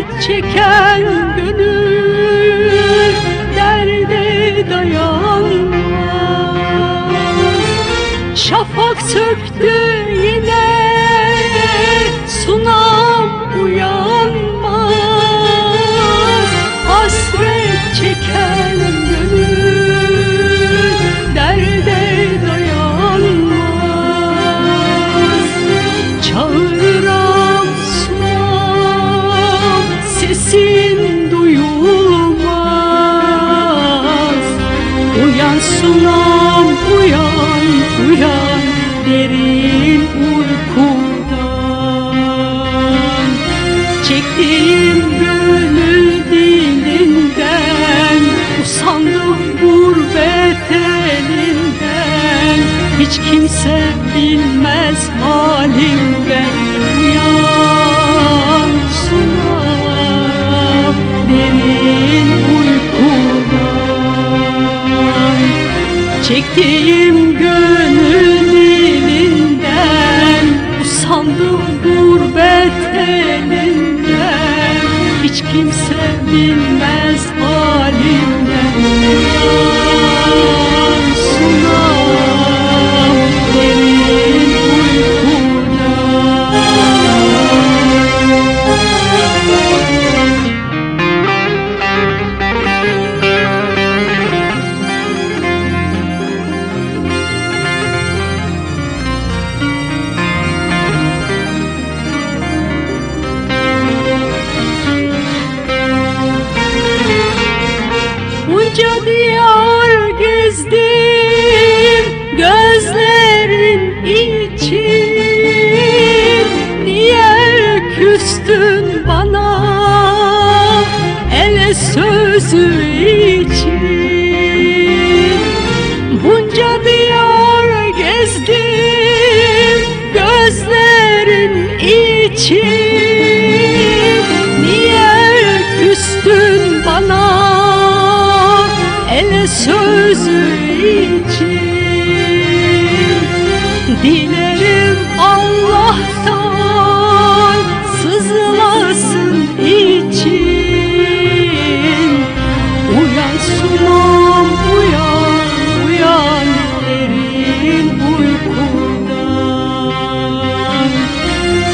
Hasret çeken gönül derde dayanmaz. Şafak söktü sunam uyan uyan derin uykudan. Çektiğim gönül dilinden Usandım gurbet elinden. Hiç kimse bilmez halimden Çektiğim gönül dilinden gurbet elinden. Hiç kimse bilmez halimden küstün bana ele sözü için. Bunca diyar gezdim gözlerin için. Niye küstün bana ele sözü için? Dilerim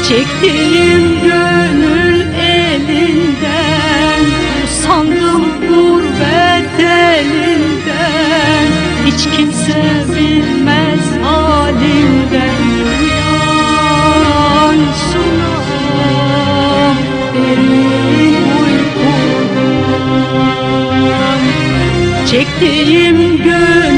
Çektiğim gönül elinden Usandım gurbet elinden. Hiç kimse bilmez halimden Uyan sunam derin uykudan Çektiğim gönül